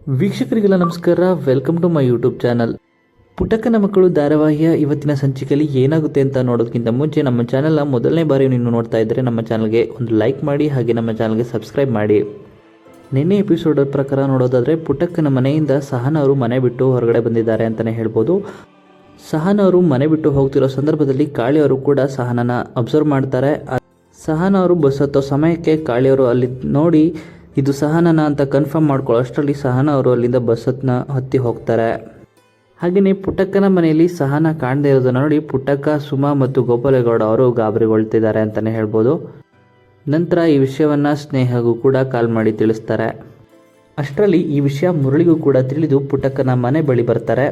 ವೀಕ್ಷಕರಿಗೆಲ್ಲ ನಮಸ್ಕಾರ. Welcome to my YouTube channel ಪುಟಕನ ಮಕ್ಕಳು ಧಾರಾವಾಹಿಯ ಇವತ್ತಿನ ಸಂಚಿಕೆಯಲ್ಲಿ ಏನಾಗುತ್ತೆ ಅಂತ ನೋಡೋದಕ್ಕಿಂತ ಮುಂಚೆ ನಮ್ಮ ಚಾನಲ್ನ ಮೊದಲನೇ ಬಾರಿ ನೀವು ನೋಡ್ತಾ ಇದ್ದರೆ ನಮ್ಮ ಚಾನಲ್ಗೆ ಒಂದು ಲೈಕ್ ಮಾಡಿ, ಹಾಗೆ ನಮ್ಮ ಚಾನಲ್ಗೆ ಸಬ್ಸ್ಕ್ರೈಬ್ ಮಾಡಿ. ನಿನ್ನೆ ಎಪಿಸೋಡ್ ಪ್ರಕಾರ ನೋಡೋದಾದರೆ ಪುಟಕ್ಕನ ಮನೆಯಿಂದ ಸಹನ ಅವರು ಮನೆ ಬಿಟ್ಟು ಹೊರಗಡೆ ಬಂದಿದ್ದಾರೆ ಅಂತಲೇ ಹೇಳ್ಬೋದು. ಸಹನ ಅವರು ಮನೆ ಬಿಟ್ಟು ಹೋಗ್ತಿರೋ ಸಂದರ್ಭದಲ್ಲಿ ಕಾಳಿಯವರು ಕೂಡ ಸಹನನ ಅಬ್ಸರ್ವ್ ಮಾಡ್ತಾರೆ. ಸಹನ ಅವರು ಬಸ್ ಹತ್ತೋ ಸಮಯಕ್ಕೆ ಕಾಳಿಯವರು ಅಲ್ಲಿ ನೋಡಿ ಇದು ಸಹನನ ಅಂತ ಕನ್ಫರ್ಮ್ ಮಾಡ್ಕೊಳ್ಳೋ ಅಷ್ಟರಲ್ಲಿ ಸಹನ ಅವರು ಅಲ್ಲಿಂದ ಬಸ್ ಹತ್ನ ಹತ್ತಿ ಹೋಗ್ತಾರೆ. ಹಾಗೆಯೇ ಪುಟ್ಟಕ್ಕನ ಮನೆಯಲ್ಲಿ ಸಹನ ಕಾಣದೇ ಇರೋದನ್ನು ನೋಡಿ ಪುಟ್ಟಕ್ಕ, ಸುಮಾ ಮತ್ತು ಗೋಪಾಲೇಗೌಡ ಅವರು ಗಾಬರಿಗೊಳ್ತಿದ್ದಾರೆ ಅಂತಲೇ ಹೇಳ್ಬೋದು. ನಂತರ ಈ ವಿಷಯವನ್ನು ಸ್ನೇಹಗೂ ಕೂಡ ಕಾಲ್ ಮಾಡಿ ತಿಳಿಸ್ತಾರೆ. ಅಷ್ಟರಲ್ಲಿ ಈ ವಿಷಯ ಮುರಳಿಗೂ ಕೂಡ ತಿಳಿದು ಪುಟ್ಟಕ್ಕನ ಮನೆ ಬಳಿ ಬರ್ತಾರೆ.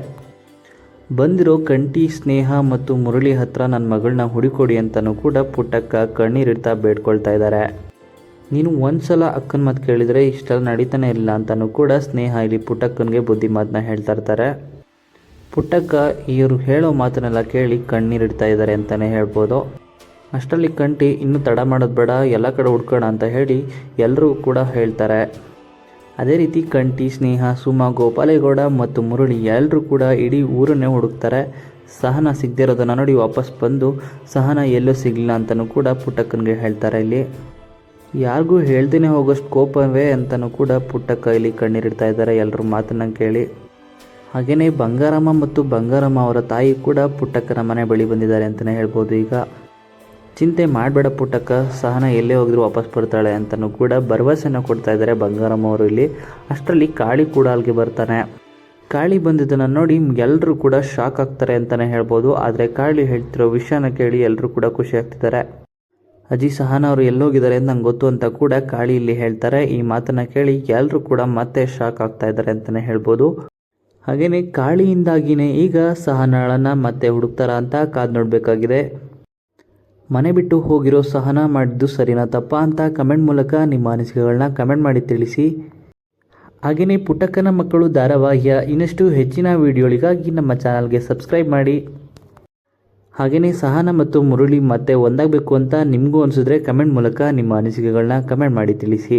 ಬಂದಿರೋ ಕಂಟಿ ಸ್ನೇಹ ಮತ್ತು ಮುರಳಿ ಹತ್ರ ನನ್ನ ಮಗಳನ್ನ ಹುಡುಕೊಡಿ ಅಂತಲೂ ಕೂಡ ಪುಟ್ಟಕ್ಕ ಕಣ್ಣೀರಿಡ್ತಾ ಬೇಡ್ಕೊಳ್ತಾ ಇದ್ದಾರೆ. ನೀನು ಒಂದ್ಸಲ ಅಕ್ಕನ ಮಾತು ಕೇಳಿದರೆ ಇಷ್ಟೆಲ್ಲ ನಡೀತಾನೆ ಇಲ್ಲ ಅಂತಲೂ ಕೂಡ ಸ್ನೇಹ ಇಲ್ಲಿ ಪುಟ್ಟಕ್ಕನಿಗೆ ಬುದ್ಧಿ ಮಾತನ್ನ ಹೇಳ್ತಾ ಇರ್ತಾರೆ. ಪುಟ್ಟಕ್ಕ ಇವರು ಹೇಳೋ ಮಾತನ್ನೆಲ್ಲ ಕೇಳಿ ಕಣ್ಣೀರಿಡ್ತಾ ಇದ್ದಾರೆ ಅಂತಲೇ ಹೇಳ್ಬೋದು. ಅಷ್ಟರಲ್ಲಿ ಕಂಟಿ ಇನ್ನೂ ತಡ ಮಾಡೋದು ಬೇಡ, ಎಲ್ಲ ಕಡೆ ಹುಡ್ಕೋಣ ಅಂತ ಹೇಳಿ ಎಲ್ಲರೂ ಕೂಡ ಹೇಳ್ತಾರೆ. ಅದೇ ರೀತಿ ಕಂಟಿ ಸ್ನೇಹ, ಸುಮ, ಗೋಪಾಲೇಗೌಡ ಮತ್ತು ಮುರಳಿ ಎಲ್ಲರೂ ಕೂಡ ಇಡೀ ಊರನ್ನೇ ಹುಡುಕ್ತಾರೆ. ಸಹನ ಸಿಗದಿರೋದನ್ನು ನೋಡಿ ವಾಪಸ್ ಬಂದು, ಸಹನ ಎಲ್ಲೂ ಸಿಗಲಿಲ್ಲ ಅಂತಲೂ ಕೂಡ ಪುಟ್ಟಕ್ಕನಿಗೆ ಹೇಳ್ತಾರೆ ಇಲ್ಲಿ. ಯಾರಿಗೂ ಹೇಳ್ದೇನೆ ಹೋಗೋಷ್ಟು ಕೋಪವೇ ಅಂತಲೂ ಕೂಡ ಪುಟ್ಟ ಕೈಲಿ ಕಣ್ಣೀರಿಡ್ತಾ ಇದ್ದಾರೆ ಎಲ್ಲರ ಮಾತನ್ನ ಕೇಳಿ. ಹಾಗೆಯೇ ಬಂಗಾರಮ್ಮ ಮತ್ತು ಬಂಗಾರಮ್ಮ ಅವರ ತಾಯಿ ಕೂಡ ಪುಟ್ಟಕ್ಕನ ಮನೆ ಬಳಿ ಬಂದಿದ್ದಾರೆ ಅಂತಲೇ ಹೇಳ್ಬೋದು ಈಗ. ಚಿಂತೆ ಮಾಡಬೇಡ ಪುಟ್ಟಕ್ಕ, ಸಹನ ಎಲ್ಲೇ ಹೋಗಿದ್ರು ವಾಪಸ್ ಬರ್ತಾಳೆ ಅಂತಲೂ ಕೂಡ ಭರವಸೆನ ಕೊಡ್ತಾ ಇದ್ದಾರೆ ಬಂಗಾರಮ್ಮ ಅವರು ಇಲ್ಲಿ. ಅಷ್ಟರಲ್ಲಿ ಕಾಳಿ ಕೂಡ ಅಲ್ಲಿಗೆ ಬರ್ತಾನೆ. ಕಾಳಿ ಬಂದಿದ್ದನ್ನು ನೋಡಿ ಎಲ್ಲರೂ ಕೂಡ ಶಾಕ್ ಆಗ್ತಾರೆ ಅಂತಲೇ ಹೇಳ್ಬೋದು. ಆದರೆ ಕಾಳಿ ಹೇಳ್ತಿರೋ ವಿಷಯನ ಕೇಳಿ ಎಲ್ಲರೂ ಕೂಡ ಖುಷಿ ಆಗ್ತಿದ್ದಾರೆ. ಅಜ್ಜಿ ಸಹನ ಅವರು ಎಲ್ಲೋಗಿದ್ದಾರೆ ಅಂತ ನಂಗೆ ಗೊತ್ತು ಅಂತ ಕೂಡ ಕಾಳಿ ಇಲ್ಲಿ ಹೇಳ್ತಾರೆ. ಈ ಮಾತನ್ನ ಕೇಳಿ ಎಲ್ಲರೂ ಕೂಡ ಮತ್ತೆ ಶಾಕ್ ಆಗ್ತಾ ಇದ್ದಾರೆ ಅಂತಲೇ ಹೇಳ್ಬೋದು. ಹಾಗೆಯೇ ಕಾಳಿಯಿಂದಾಗಿನೇ ಈಗ ಸಹನಾಳನ್ನ ಮತ್ತೆ ಹುಡುಕ್ತಾರ ಅಂತ ಕಾದು ನೋಡಬೇಕಾಗಿದೆ. ಮನೆ ಬಿಟ್ಟು ಹೋಗಿರೋ ಸಹನ ಮಾಡಿದ್ದು ಸರಿನಾ ತಪ್ಪಾ ಅಂತ ಕಮೆಂಟ್ ಮೂಲಕ ನಿಮ್ಮ ಅನಿಸಿಕೆಗಳನ್ನ ಕಮೆಂಟ್ ಮಾಡಿ ತಿಳಿಸಿ. ಹಾಗೆಯೇ ಪುಟ್ಟಕ್ಕನ ಮಕ್ಕಳು ಧಾರಾವಾಹಿಯ ಇನ್ನಷ್ಟು ಹೆಚ್ಚಿನ ವಿಡಿಯೋಗಳಿಗಾಗಿ ನಮ್ಮ ಚಾನಲ್ಗೆ ಸಬ್ಸ್ಕ್ರೈಬ್ ಮಾಡಿ. ಹಾಗೆಯೇ ಸಹನ ಮತ್ತು ಮುರುಳಿ ಮತ್ತೆ ಒಂದಾಗಬೇಕು ಅಂತ ನಿಮಗೂ ಅನಿಸಿದ್ರೆ ಕಮೆಂಟ್ ಮೂಲಕ ನಿಮ್ಮ ಅನಿಸಿಕೆಗಳನ್ನ ಕಮೆಂಟ್ ಮಾಡಿ ತಿಳಿಸಿ.